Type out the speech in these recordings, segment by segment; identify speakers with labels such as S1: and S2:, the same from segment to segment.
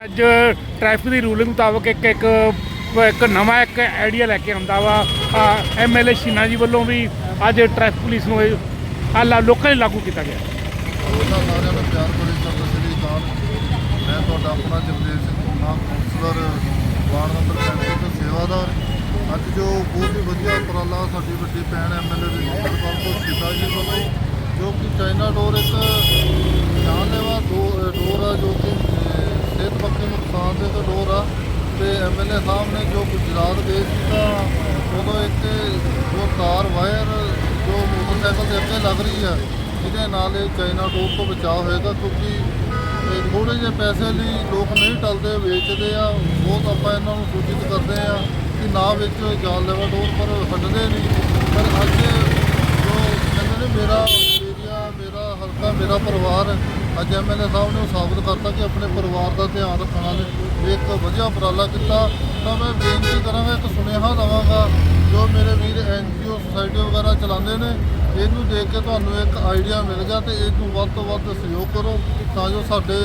S1: ਅੱਜ ਟ੍ਰੈਫਿਕ ਦੀ ਰੂਲਿੰਗ ਮੁਤਾਬਕ ਇੱਕ ਇੱਕ ਇੱਕ ਨਵਾਂ ਇੱਕ ਆਈਡੀਆ ਲੈ ਕੇ ਆਉਂਦਾ ਵਾ। ਐਮਐਲਏ ਸ਼ੀਨਾ ਜੀ ਵੱਲੋਂ ਵੀ ਅੱਜ ਟ੍ਰੈਫਿਕ ਪੁਲਿਸ ਨੂੰ ਇਹ ਲੋਕਾਂ ਲਈ ਲਾਗੂ ਕੀਤਾ ਗਿਆ।
S2: ਉਹਨਾਂ ਸਾਰਿਆਂ ਨੂੰ ਪਿਆਰ ਭਰੀ ਸਤਿ ਸ੍ਰੀ ਅਕਾਲ। ਮੈਂ ਤੁਹਾਡਾ ਆਪਣਾ Jagdev Singh Dhunna councillor ward number 35 ਤੋਂ ਸੇਵਾਦਾਰ। ਅੱਜ ਜੋ ਬਹੁਤ ਹੀ ਵਧੀਆ ਉਪਰਾਲਾ ਸਾਡੀ ਵੱਡੀ ਭੈਣ ਐਮਐਲਏ ਦੇ ਜਿੰਦਰਪਾਲ ਕੌਰ ਸ਼ੀਲਾ ਜੀ ਵੱਲੋਂ ਜੋ ਕਿ ਚਾਈਨਾ ਡੋਰ ਇੱਕ ਜਾਨਲੇਵਾ ਦੋ ਡੋਰ ਆ ਜੋ ਕਿ ਅਹ, ਸਿਹਤ ਪੱਖੀ ਤੋਂ ਡੋਰ ਆ। ਤੇ ਐਮਐਲਏ ਸਾਹਿਬ ਨੇ ਜੋ ਗੁਜਰਾਤ ਗਏ ਸੀ ਤਾਂ ਉਦੋਂ ਇੱਕ ਜੋ ਤਾਰ ਵਾਇਰ, ਜੋ ਮੋਟਰਸਾਈਕਲ ਦੇ ਅੱਗੇ ਲੱਗ ਰਹੀ ਆ ਜਿਹਦੇ ਨਾਲ ਇਹ ਚਾਈਨਾ ਡੋਰ ਤੋਂ ਬਚਾਅ ਹੋਏਗਾ ਕਿਉਂਕਿ ਇਹ ਥੋੜੇ ਜਿਹੇ ਪੈਸੇ ਲਈ ਲੋਕ ਨਹੀਂ ਟਲਦੇ, ਵੇਚਦੇ ਆ। ਬਹੁਤ ਆਪਾਂ ਇਹਨਾਂ ਨੂੰ ਸੂਚਿਤ ਕਰਦੇ ਆ ਕਿ ਨਾ ਵੇਚੋ ਜਾਨਲੇਵਾ ਡੋਰ, ਪਰ ਹਟਦੇ ਨਹੀਂ। ਪਰ ਅੱਜ ਜੋ ਕਹਿੰਦੇ ਨੇ, ਮੇਰਾ ਏਰੀਆ ਮੇਰਾ ਹਲਕਾ, ਮੇਰਾ ਪਰਿਵਾਰ ਅੱਜ ਐਮਐਲਏ ਸਾਹਿਬ ਨੇ ਉਹ ਸਾਬਤ ਕਰਤਾ ਕਿ ਆਪਣੇ ਪਰਿਵਾਰ ਦਾ ਧਿਆਨ ਰੱਖਣਾ ਵਾਲੇ ਇੱਕ ਵਧੀਆ ਉਪਰਾਲਾ ਕੀਤਾ। ਤਾਂ ਮੈਂ ਬੇਨਤੀ ਕਰਾਂਗਾ, ਇੱਕ ਸੁਨੇਹਾ ਦਵਾਂਗਾ, ਜੋ ਮੇਰੇ ਵੀਰ ਐਨਜੀਓ ਸੁਸਾਇਟੀ ਵਗੈਰਾ ਚਲਾਉਂਦੇ ਨੇ, ਇਹਨੂੰ ਦੇਖ ਕੇ ਤੁਹਾਨੂੰ ਇੱਕ ਆਈਡੀਆ ਮਿਲ ਗਿਆ ਤੇ ਇਹਨੂੰ ਵੱਧ ਤੋਂ ਵੱਧ ਸਹਿਯੋਗ ਕਰੋ। ਤਾਂ ਜੋ ਸਾਡੇ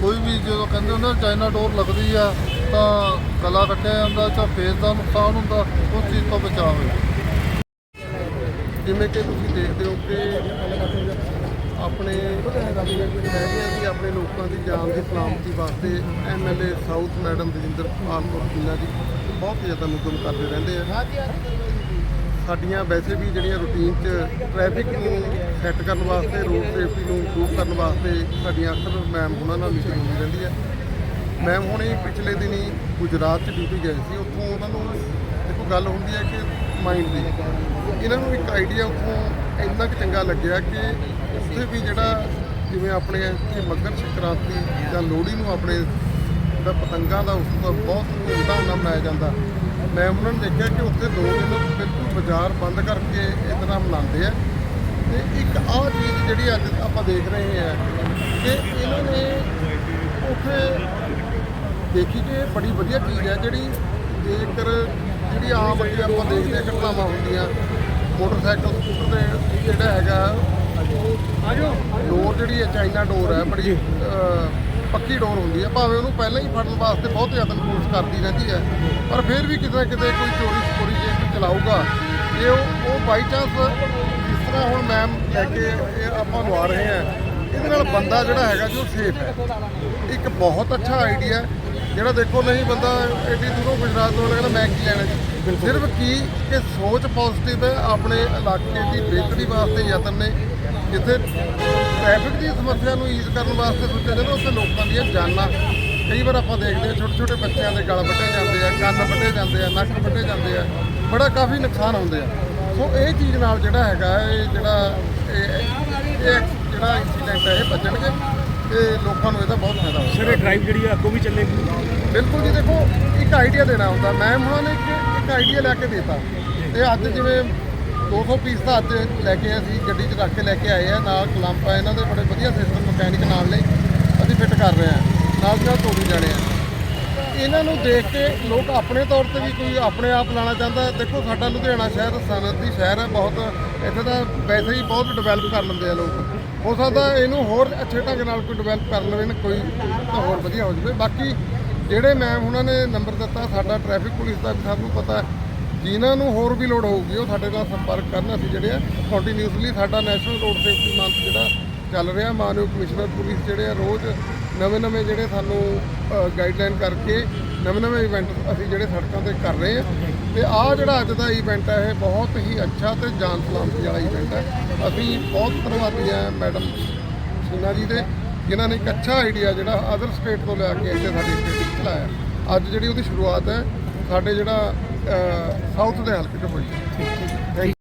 S2: ਕੋਈ ਵੀ ਜਦੋਂ ਕਹਿੰਦੇ ਹੁੰਦੇ ਨਾ ਚਾਈਨਾ ਡੋਰ ਲੱਗਦੀ ਆ, ਤਾਂ ਗਲਾ ਕੱਟਿਆ ਜਾਂਦਾ, ਜਾਂ ਫੇਸ ਦਾ ਨੁਕਸਾਨ ਹੁੰਦਾ, ਉਸ ਚੀਜ਼ ਤੋਂ ਬਚਾਅ ਹੋਵੇ।
S3: ਜਿਵੇਂ ਕਿ ਤੁਸੀਂ ਦੇਖਦੇ ਹੋ ਕਿ ਆਪਣੇ ਹੈਗੇ ਅਸੀਂ ਆਪਣੇ ਲੋਕਾਂ ਦੀ ਜਾਨ ਦੀ ਸਲਾਮਤੀ ਵਾਸਤੇ MLA south madam Rajinder Pal Kaur Sheela ji, ਬਹੁਤ ਜ਼ਿਆਦਾ ਮੁੱਦਮ ਕਰਦੇ ਰਹਿੰਦੇ ਆ। ਸਾਡੀਆਂ ਵੈਸੇ ਵੀ ਜਿਹੜੀਆਂ ਰੂਟੀਨ 'ਚ ਟ੍ਰੈਫਿਕ ਨੂੰ ਸੈੱਟ ਕਰਨ ਵਾਸਤੇ ਰੋਡ ਸੇਫਟੀ ਨੂੰ ਇੰਪਰੂਵ ਕਰਨ ਵਾਸਤੇ ਸਾਡੀਆਂ ਅਕਸਰ ਮੈਮ ਉਹਨਾਂ ਨਾਲ ਮੀਟਿੰਗ ਹੁੰਦੀ ਰਹਿੰਦੀ ਹੈ ਮੈਮ ਹੁਣੇ ਪਿਛਲੇ ਦਿਨੀ ਗੁਜਰਾਤ 'ਚ ਡਿਊਟੀ ਗਏ ਸੀ, ਉੱਥੋਂ ਉਹਨਾਂ ਨੂੰ ਦੇਖੋ ਗੱਲ ਹੁੰਦੀ ਹੈ ਕਿ ਮਾਈਂਡ ਦੀ। ਇਹਨਾਂ ਨੂੰ ਇੱਕ ਆਈਡੀਆ ਉੱਥੋਂ ਇੰਨਾ ਕੁ ਚੰਗਾ ਲੱਗਿਆ ਕਿ ਉੱਥੇ ਵੀ ਜਿਹੜਾ ਜਿਵੇਂ ਆਪਣੇ ਇੱਥੇ ਮੱਘਰ ਸੰਕ੍ਰਾਂਤੀ ਜਾਂ ਲੋਹੜੀ ਨੂੰ ਆਪਣੇ ਦਾ ਪਤੰਗਾਂ ਦਾ ਉਸ ਦਾ ਬਹੁਤ ਧੂਮਧਾਮ ਨਾਲ ਮਨਾਇਆ ਜਾਂਦਾ। ਮੈਂ ਉਹਨਾਂ ਨੂੰ ਦੇਖਿਆ ਕਿ ਉੱਥੇ ਦੋ ਦਿਨ ਬਿਲਕੁਲ ਬਾਜ਼ਾਰ ਬੰਦ ਕਰਕੇ ਇਸ ਤਰ੍ਹਾਂ ਮਨਾਉਂਦੇ ਆ। ਤੇ ਇੱਕ ਆਹ ਚੀਜ਼ ਜਿਹੜੀ ਅੱਜ ਆਪਾਂ ਦੇਖ ਰਹੇ ਹਾਂ ਕਿ ਇਹਨਾਂ ਨੇ ਉੱਥੇ ਦੇਖੀ ਕਿ ਬੜੀ ਵਧੀਆ ਚੀਜ਼ ਹੈ ਜਿਹੜੀ ਜੇਕਰ ਜਿਹੜੀ ਆਮ ਅੱਗੇ ਆਪਾਂ ਦੇਖਦੇ ਹਾਂ ਘਟਨਾਵਾਂ ਹੁੰਦੀਆਂ, ਮੋਟਰਸਾਈਕਲ, ਸਕੂਟਰ ਤੇ ਜਿਹੜਾ ਹੈਗਾ ਡੋਰ ਜਿਹੜੀ ਹੈ ਚਾਈਨਾ ਡੋਰ ਹੈ ਬੜੀ ਪੱਕੀ ਡੋਰ ਹੁੰਦੀ ਹੈ। ਭਾਵੇਂ ਉਹਨੂੰ ਪਹਿਲਾਂ ਹੀ ਫੜਨ ਵਾਸਤੇ ਬਹੁਤ ਯਤਨ ਕੋਸ਼ਿਸ਼ ਕਰਦੀ ਰਹਿੰਦੀ ਹੈ ਪਰ ਫਿਰ ਵੀ ਕਿਤੇ ਨਾ ਕਿਤੇ ਕੋਈ ਚੋਰੀ ਚੋਰੀ ਜੇ ਕੋਈ ਚਲਾਊਗਾ ਇਹ ਉਹ ਉਹ ਬਾਈ ਚਾਂਸ ਜਿਸ ਤਰ੍ਹਾਂ ਹੁਣ ਮੈਮ ਲੈ ਕੇ ਇਹ ਆਪਾਂ ਲਵਾ ਰਹੇ ਹਾਂ ਇਹਦੇ ਨਾਲ ਬੰਦਾ ਜਿਹੜਾ ਹੈਗਾ ਜੋ ਸੇਫ ਹੈ। ਇੱਕ ਬਹੁਤ ਅੱਛਾ ਆਈਡੀਆ ਜਿਹੜਾ ਦੇਖੋ ਨਹੀਂ ਬੰਦਾ ਐਡੀ ਦੂਰੋਂ ਗੁਜਰਾਤ ਤੋਂ ਕਹਿੰਦਾ ਮੈਂ ਕੀ ਲੈਣਾ ਜੀ? ਸਿਰਫ ਕੀ ਕਿ ਸੋਚ ਪੋਜ਼ਿਟਿਵ ਹੈ ਆਪਣੇ ਇਲਾਕੇ ਦੀ ਬਿਹਤਰੀ ਵਾਸਤੇ ਯਤਨ ਨੇ ਜਿੱਥੇ ਟ੍ਰੈਫਿਕ ਦੀ ਸਮੱਸਿਆ ਨੂੰ ਈਜ਼ ਕਰਨ ਵਾਸਤੇ ਸੋਚਿਆ ਜਾਂਦਾ ਉੱਥੇ ਲੋਕਾਂ ਦੀਆਂ ਜਾਨਾਂ। ਕਈ ਵਾਰ ਆਪਾਂ ਦੇਖਦੇ ਹਾਂ ਛੋਟੇ ਛੋਟੇ ਬੱਚਿਆਂ ਦੇ ਗਲ ਵੱਢੇ ਜਾਂਦੇ ਆ ਕੰਨ ਵੱਢੇ ਜਾਂਦੇ ਆ ਨੱਕ ਵੱਢੇ ਜਾਂਦੇ ਆ ਬੜਾ ਕਾਫੀ ਨੁਕਸਾਨ ਹੁੰਦੇ ਆ। ਸੋ ਇਹ ਚੀਜ਼ ਨਾਲ ਜਿਹੜਾ ਹੈਗਾ ਇਹ ਜਿਹੜਾ ਇਹ ਜਿਹੜਾ ਇਨਸੀਡੈਂਟ ਹੈ ਇਹ ਬਚਣਗੇ ਤੇ ਲੋਕਾਂ ਨੂੰ ਇਹਦਾ ਬਹੁਤ ਫਾਇਦਾ ਹੋਵੇਗਾ
S1: ਸਰ ਇਹ ਡਰਾਈਵ ਜਿਹੜੀ ਆ ਅੱਗੋਂ ਵੀ ਚੱਲੇਗੀ?
S3: ਬਿਲਕੁਲ ਜੀ ਦੇਖੋ ਇੱਕ ਆਈਡੀਆ ਦੇਣਾ ਹੁੰਦਾ। ਮੈਮ ਉਹਨਾਂ ਨੇ ਇੱਕ ਇੱਕ ਆਈਡੀਆ ਲੈ ਕੇ ਦੇਤਾ। ਤੇ ਅੱਜ ਜਿਵੇਂ 200 ਪੀਸ ਤਾਂ ਅੱਜ ਲੈ ਕੇ ਅਸੀਂ ਗੱਡੀ 'ਚ ਰੱਖ ਕੇ ਲੈ ਕੇ ਆਏ ਆ, ਨਾਲ ਕਲੰਪ ਆ ਇਹਨਾਂ ਦੇ, ਬੜੇ ਵਧੀਆ ਸਿਸਟਮ ਮਕੈਨਿਕ ਨਾਲ ਨੇ ਅਸੀਂ ਫਿੱਟ ਕਰ ਰਹੇ ਆ ਨਾਲ ਦੀ ਨਾਲ ਤੋੜੀ ਜਾਣੇ ਆ। ਇਹਨਾਂ ਨੂੰ ਦੇਖ ਕੇ ਲੋਕ ਆਪਣੇ ਤੌਰ ਤੇ ਵੀ ਕੋਈ ਆਪਣੇ ਆਪ ਲਾਣਾ ਚਾਹੁੰਦਾ, ਦੇਖੋ ਸਾਡਾ ਲੁਧਿਆਣਾ ਸ਼ਹਿਰ ਸਨਅਤ ਦੀ ਸ਼ਹਿਰ ਹੈ, ਬਹੁਤ ਇੱਥੇ ਤਾਂ ਵੈਸੇ ਹੀ ਬਹੁਤ ਡਿਵੈਲਪ ਕਰ ਲੈਂਦੇ ਆ ਲੋਕ। ਹੋ ਸਕਦਾ ਇਹਨੂੰ ਹੋਰ ਅੱਛੇ ਢੰਗ ਨਾਲ ਕੋਈ ਡਿਵੈਲਪ ਕਰ ਲਵੇ ਨਾ ਕੋਈ ਤਾਂ ਹੋਰ ਵਧੀਆ ਹੋ ਜਾਵੇ। ਬਾਕੀ ਜਿਹੜੇ ਮੈਮ ਉਹਨਾਂ ਨੇ ਨੰਬਰ ਦਿੱਤਾ, ਸਾਡਾ ਟ੍ਰੈਫਿਕ ਪੁਲਿਸ ਦਾ ਵੀ ਸਭ ਨੂੰ ਪਤਾ ਜਿਨ੍ਹਾਂ ਨੂੰ ਹੋਰ ਵੀ ਲੋੜ ਹੋਊਗੀ, ਉਹ ਸਾਡੇ ਨਾਲ ਸੰਪਰਕ ਕਰਨ ਅਸੀਂ ਜਿਹੜੇ ਆ ਕੰਟੀਨਿਊਸਲੀ ਸਾਡਾ ਨੈਸ਼ਨਲ ਰੋਡ ਸੇਫਟੀ ਮੰਥ ਜਿਹੜਾ ਚੱਲ ਰਿਹਾ, ਮਾਨਯੋਗ ਕਮਿਸ਼ਨਰ ਪੁਲਿਸ ਜਿਹੜੇ ਆ, ਰੋਜ਼ ਨਵੇਂ ਨਵੇਂ ਜਿਹੜੇ ਸਾਨੂੰ ਗਾਈਡਲਾਈਨ ਕਰਕੇ ਨਵੇਂ ਨਵੇਂ ਇਵੈਂਟ ਅਸੀਂ ਜਿਹੜੇ ਸੜਕਾਂ ਤੇ ਕਰ ਰਹੇ ਆ। ਤੇ ਆਹ ਜਿਹੜਾ ਅੱਜ ਦਾ ਇਵੈਂਟ ਹੈ ਇਹ ਬਹੁਤ ਹੀ ਅੱਛਾ ਤੇ ਜਾਨ ਸਲਾਮਤੀ ਵਾਲਾ ਇਵੈਂਟ ਹੈ ਅਸੀਂ ਬਹੁਤ ਧੰਨਵਾਦੀ ਆ ਮੈਡਮ ਸੀਨਾ ਜੀ ਦੇ। ਜਿਨ੍ਹਾਂ ਨੇ ਇੱਕ ਅੱਛਾ ਆਈਡੀਆ ਜਿਹੜਾ ਅਦਰ ਸਟੇਟ ਤੋਂ ਲਿਆ ਕੇ ਇੱਥੇ ਸਾਡੇ ਸਟੇਟ ਵਿੱਚ ਲਾਇਆ। ਅੱਜ ਜਿਹੜੀ ਉਹਦੀ ਸ਼ੁਰੂਆਤ ਹੈ, ਸਾਡੇ ਜਿਹੜਾ ਸਾਊਥ ਦੇ ਹਲਕੇ ਤੋਂ ਹੋਈ। ਹੈ